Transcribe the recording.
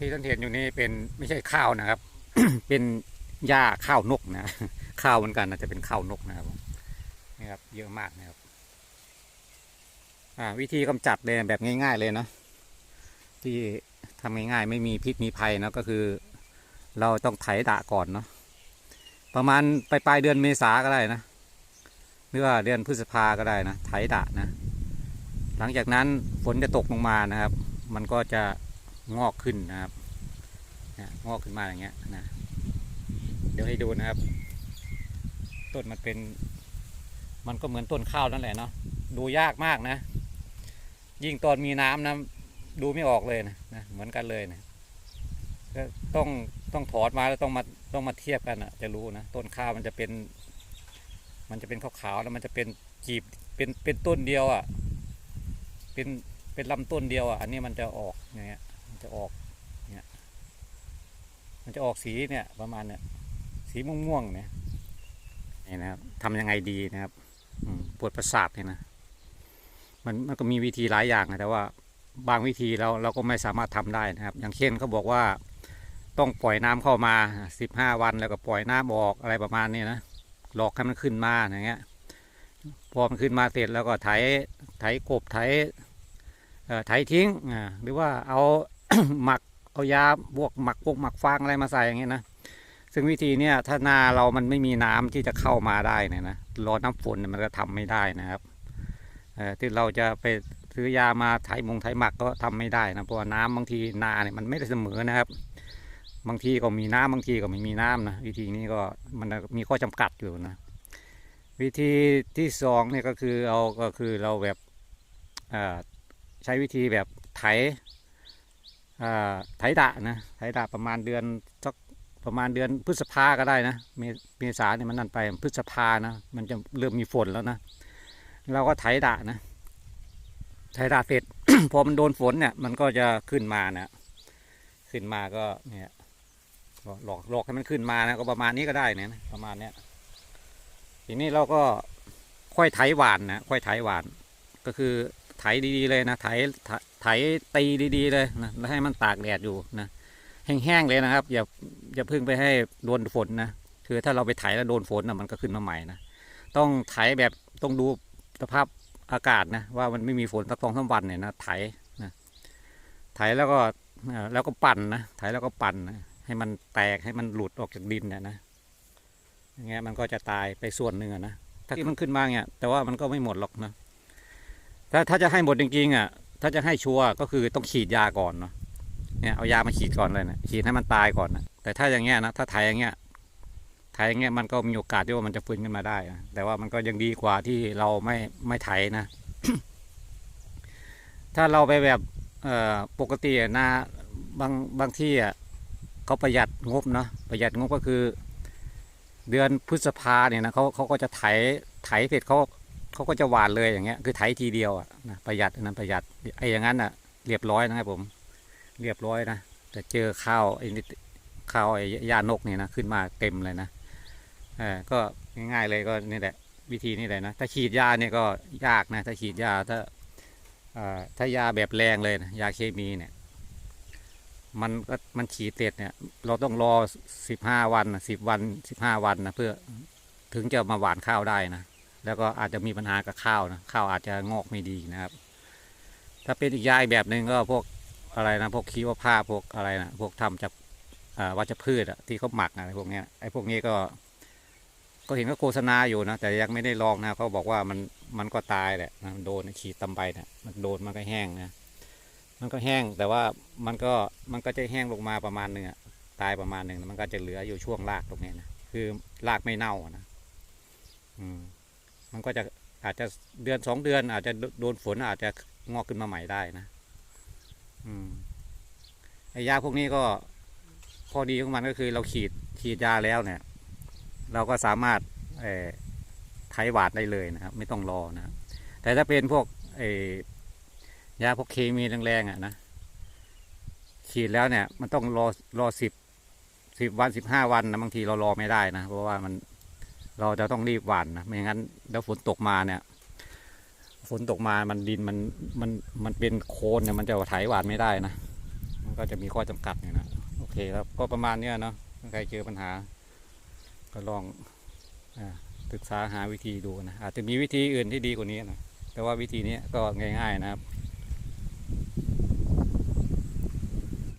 ที่ท่านเห็นอยู่นี่เป็นไม่ใช่ข้าวนะครับ เป็นหญ้าข้าวนกนะข้าวเหมือนกันนะจะเป็นข้าวนกนะครับนี่ครับเยอะมากนะครับวิธีกำจัดเลยแบบง่าย ๆเลยนะที่ทำง่ายๆไม่มีพิษมีภัยนะก็คือ เราต้องไถดะก่อนเนาะประมาณปลายปลายเดือนเมษาก็ได้นะหรือว่าเดือนพฤษภาก็ได้นะไถดะนะ หลังจากนั้นฝนจะตกลงมานะครับ มันก็จะ งอกขึ้นนะครับนี่ยงอกขึ้นมาอย่างเงี้ยนะเดี๋ยวให้ดูนะครับ ต้นมันเป็น มันก็เหมือนต้นข้าวนั่นแหละเนาะดูยากมากนะ ยิ่งตอนมีน้ำนะดูไม่ออกเลยนะนะเหมือนกันเลยนะก็ต้องต้องถอดมาแล้วต้องมาต้องมาเทียบกันอะ จะรู้นะต้นข้าวมันจะเป็น มันจะเป็นขาวๆแล้วมันจะเป็นจีบเป็นเป็นต้นเดียวอะเป็นเป็นลำต้นเดียวอะอันนี้มันจะออกอย่างเงี้ย จะออกเนี่ยมันจะออกสีเนี่ยประมาณเนี่ยสีม่วงๆเนี่ยนี่นะครับทำยังไงดีนะครับปวดประสาทเนี่ยนะมันมันก็มีวิธีหลายอย่างนะแต่ว่าบางวิธีเราเราก็ไม่สามารถทำได้นะครับ อย่างเช่นเขาบอกว่าต้องปล่อยน้ำเข้ามาสิบห้าวันแล้วก็ปล่อยน้ำออกอะไรประมาณนี้นะหลอกให้มันขึ้นมาอย่างเงี้ยพอมันขึ้นมาเสร็จแล้วก็ไถไถกบไถไถทิ้งหรือว่าเอา หมักเอายาบวกหมักพวกหมักฟางอะไรมาใส่อย่างเงี้ยนะซึ่งวิธีเนี้ยถ้านาเรามันไม่มีน้ำที่จะเข้ามาได้เนี่ยนะรอน้ำฝนมันก็ทำไม่ได้นะครับเอ่อที่เราจะไปซื้อยามาไถมงไถหมักก็ทำไม่ได้นะเพราะว่าน้ำบางทีนาเนี่ยมันไม่ได้เสมอนะครับ บางทีก็มีน้ำบางทีก็ไม่มีน้ำนะวิธีนี้ก็มันมีข้อจำกัดอยู่นะ วิธีที่สองเนี่ยก็คือเอาก็คือเราแบบเอ่อใช้วิธีแบบไถ ไถดะนะไถดะประมาณเดือนสักประมาณเดือนพฤษภาก็ได้นะเมษาเนี่ยมันนั่นไปพฤษภานะมันจะเริ่มมีฝนแล้วนะเราก็ไถดะนะไถดะเสร็จ พอมันโดนฝนเนี่ยมันก็จะขึ้นมานะขึ้นมาก็เนี่ยหลอกหลอกให้มันขึ้นมานะก็ประมาณนี้ก็ได้เนี่ยนะประมาณเนี้ยทีนี้เราก็ค่อยไถหวานนะค่อยไถหวาน ก็คือไถดีๆเลยนะไถ ไถไถตีดีๆเลยนะแล้วให้มันตากแดดอยู่นะแห้งๆเลยนะครับ อย่าอย่าเพึ่งไปให้โดนฝนนะคือถ้าเราไปไถแล้วโดนฝนนะมันก็ขึ้นมาใหม่นะต้องไถแบบต้องดูสภาพอากาศนะว่ามันไม่มีฝนสักสองสามวันเนี่ยนะไถนะไถแล้วก็เอ่อแล้วก็ปั่นนะไถแล้วก็ปั่นนะให้มันแตกให้มันหลุดออกจากดินเนี่ยนะอย่างเงี้ยมันก็จะตายไปส่วนหนึ่งอะนะถ้าที่มันขึ้นมาเนี่ยแต่ว่ามันก็ไม่หมดหรอกนะถ้าถ้าจะให้หมดจริงๆอะ ถ้าจะให้ชัวร์ก็คือต้องฉีดยาก่อนเนาะเนี่ยเอายามาฉีดก่อนเลยนะฉีดให้มันตายก่อนนะแต่ถ้าอย่างเงี้ยนะถ้าไถอย่างเงี้ยไถอย่างเงี้ยมันก็มีโอกาสที่ว่ามันจะฟื้นขึ้นมาได้นะแต่ว่ามันก็ยังดีกว่าที่เราไม่ไม่ไถนะ ถ้าเราไปแบบเอ่อปกติอะนาบางบางที่อะเขาประหยัดงบเนาะประหยัดงบก็คือ เดือนพฤษภาเนี่ยนะเขาเขาก็จะไถไถเสร็จเขา เขาก็จะหวานเลยอย่างเงี้ยคือไถทีเดียวอะนะประหยัดนั้นประหยัดไอ้อย่างนั้นอะเรียบร้อยนะครับผม เรียบร้อยนะแต่เจอข้าวไอ้ข้าวไอ้ยานกเนี่ยนะขึ้นมาเต็มเลยนะเออก็ง่ายๆเลยก็นี่แหละวิธีนี่แหละนะถ้าฉีดยาเนี่ยก็ยากนะถ้าฉีดยาถ้าถ้ายาแบบแรงเลยนะยาเคมีเนี่ยมันก็มันฉีดเสร็จเนี่ยเราต้องรอสิบห้าวันสิบวันสิบห้าวันนะเพื่อถึงจะมาหวานข้าวได้นะ แล้วก็อาจจะมีปัญหากับข้าวนะข้าวอาจจะงอกไม่ดีนะครับ ถ้าเป็นอีกยาอีกแบบหนึ่งก็พวกอะไรนะพวกคีวภาพพวกอะไรนะพวกทำจากวัชพืชอะที่เขาหมักอะไรพวกนี้ไอ้พวกนี้ก็ก็เห็นก็โฆษณาอยู่นะแต่ยังไม่ได้ลองนะเขาบอกว่ามันมันก็ตายแหละนะมันโดนฉีดตำไปเนี่ยมันโดนมันก็แห้งนะมันก็แห้งแต่ว่ามันก็มันก็จะแห้งลงมาประมาณหนึ่งตายประมาณหนึ่งมันก็จะเหลืออยู่ช่วงรากตรงนี้นะคือรากไม่เน่านะอืม มันก็จะอาจจะเดือนสองเดือน อาจจะโดนฝนอาจจะงอกขึ้นมาใหม่ได้นะ อืมไอ้ยาพวกนี้ก็ข้อดีของมันก็คือเราฉีดฉีดยาแล้วเนี่ย เราก็สามารถเอ่อไถหวาดได้เลยนะครับ ไม่ต้องรอนะแต่ถ้าเป็นพวกไอ้ยาพวกเคมีแรงๆอะนะฉีดแล้วเนี่ย มันต้องรอรอสิบสิบวันสิบห้าวันนะบางทีเรารอไม่ได้นะเพราะว่ามัน เราจะต้องรีบหว่านนะไม่งั้นแล้วฝนตกมาเนี่ย ฝนตกมามันดินมันมันมันเป็นโคลนเนี่ยมันจะไถหว่านไม่ได้นะ มันก็จะมีข้อจำกัดอยู่นะโอเคครับก็ประมาณเนี้ยเนาะถ้าใครเจอปัญหา ก็ลองอาศึกษาหาวิธีดูนะอาจจะมีวิธีอื่นที่ดีกว่านี้นะแต่ว่าวิธีนี้ก็ง่าย ๆ นะครับ